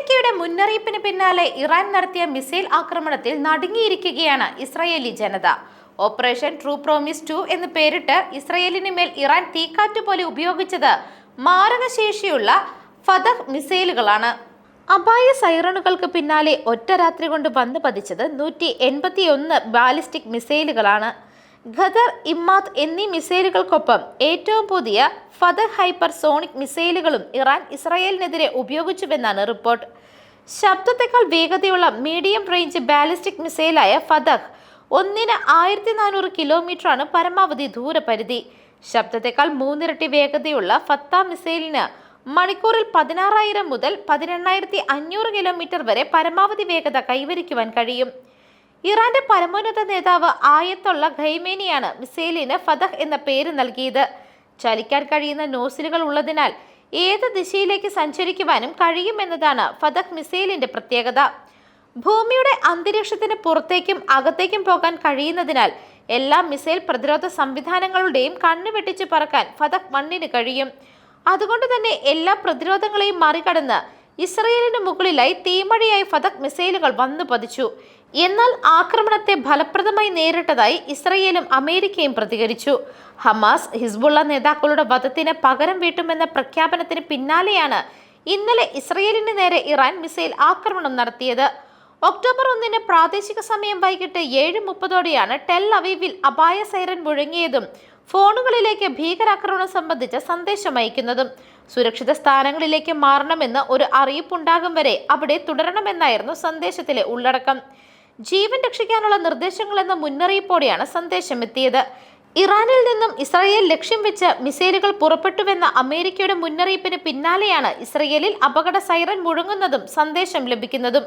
അമേരിക്കയുടെ മുന്നറിയിപ്പിന് പിന്നാലെ ഇറാൻ നടത്തിയ മിസൈൽ ആക്രമണത്തിൽ നടുങ്ങിയിരിക്കുകയാണ് ഇസ്രായേലി ജനത. ഓപ്പറേഷൻ ട്രൂ പ്രോമിസ് ടു എന്ന് പേരിട്ട് ഇസ്രയേലിന് മേൽ ഇറാൻ തീക്കാറ്റ് പോലെ ഉപയോഗിച്ചത് മാരകശേഷിയുള്ള ഫതഹ് മിസൈലുകളാണ്. അപായ സൈറണുകൾക്ക് പിന്നാലെ ഒറ്റ രാത്രി കൊണ്ട് വന്നു പതിച്ചത് നൂറ്റി എൺപത്തിയൊന്ന് ബാലിസ്റ്റിക് മിസൈലുകളാണ്. ഖദർ ഇമ്മാത് എന്നീ മിസൈലുകൾക്കൊപ്പം ഏറ്റവും പുതിയ ഫദർ ഹൈപ്പർ സോണിക് മിസൈലുകളും ഇറാൻ ഇസ്രായേലിനെതിരെ ഉപയോഗിച്ചുവെന്നാണ് റിപ്പോർട്ട്. ശബ്ദത്തെക്കാൾ വേഗതയുള്ള മീഡിയം റേഞ്ച് ബാലിസ്റ്റിക് മിസൈലായ ഫതഹ് ഒന്നിന് ആയിരത്തി നാനൂറ് കിലോമീറ്ററാണ് പരമാവധി ദൂരപരിധി. ശബ്ദത്തെക്കാൾ മൂന്നിരട്ടി വേഗതയുള്ള ഫത്ത മിസൈലിന് മണിക്കൂറിൽ പതിനാറായിരം മുതൽ പതിനെണ്ണായിരത്തി അഞ്ഞൂറ് കിലോമീറ്റർ വരെ പരമാവധി വേഗത കൈവരിക്കുവാൻ കഴിയും. ഇറാന്റെ പരമോന്നത നേതാവ് ആയത്തുള്ള ഖൈമേനിയാണ് മിസൈലിന് ഫതഹ് എന്ന പേര് നൽകിയത്. ചലിക്കാൻ കഴിയുന്ന നോസിലുകൾ ഉള്ളതിനാൽ ഏത് ദിശയിലേക്ക് സഞ്ചരിക്കുവാനും കഴിയുമെന്നതാണ് ഫതഹ് മിസൈലിന്റെ പ്രത്യേകത. ഭൂമിയുടെ അന്തരീക്ഷത്തിന് പുറത്തേക്കും അകത്തേക്കും പോകാൻ കഴിയുന്നതിനാൽ എല്ലാ മിസൈൽ പ്രതിരോധ സംവിധാനങ്ങളുടെയും കണ്ണു വെട്ടിച്ച് പറക്കാൻ ഫതഹ് മണ്ണിന് കഴിയും. അതുകൊണ്ട് തന്നെ എല്ലാ പ്രതിരോധങ്ങളെയും മറികടന്ന് ഇസ്രയേലിന് മുകളിലായി തീമഴയായി ഫതക് മിസൈലുകൾ വന്നു പതിച്ചു. എന്നാൽ ആക്രമണത്തെ ഫലപ്രദമായി നേരിട്ടതായി ഇസ്രയേലും അമേരിക്കയും പ്രതികരിച്ചു. ഹമാസ് ഹിസ്ബുള്ള നേതാക്കളുടെ വധത്തിന് പകരം വീട്ടുമെന്ന പ്രഖ്യാപനത്തിന് പിന്നാലെയാണ് ഇന്നലെ ഇസ്രയേലിന് നേരെ ഇറാൻ മിസൈൽ ആക്രമണം നടത്തിയത്. ഒക്ടോബർ പ്രാദേശിക സമയം വൈകിട്ട് ഏഴ് മുപ്പതോടെയാണ് ടെൽ അവീവിൽ അപായ സൈറൻ മുഴങ്ങിയതും ഫോണുകളിലേക്ക് ഭീകരാക്രമണം സംബന്ധിച്ച സന്ദേശം അയക്കുന്നതും. സുരക്ഷിത സ്ഥാനങ്ങളിലേക്ക് മാറണമെന്ന് ഒരു അറിയിപ്പുണ്ടാകും വരെ അവിടെ തുടരണമെന്നായിരുന്നു സന്ദേശത്തിലെ ഉള്ളടക്കം. ജീവൻ രക്ഷിക്കാനുള്ള നിർദ്ദേശങ്ങൾ എന്ന മുന്നറിയിപ്പോടെയാണ് സന്ദേശം എത്തിയത് ഇറാനിൽ നിന്നും ഇസ്രയേൽ ലക്ഷ്യം വെച്ച് മിസൈലുകൾ പുറപ്പെട്ടുവെന്ന അമേരിക്കയുടെ മുന്നറിയിപ്പിന് പിന്നാലെയാണ് ഇസ്രയേലിൽ അപകട സൈറൻ മുഴങ്ങുന്നതും സന്ദേശം ലഭിക്കുന്നതും.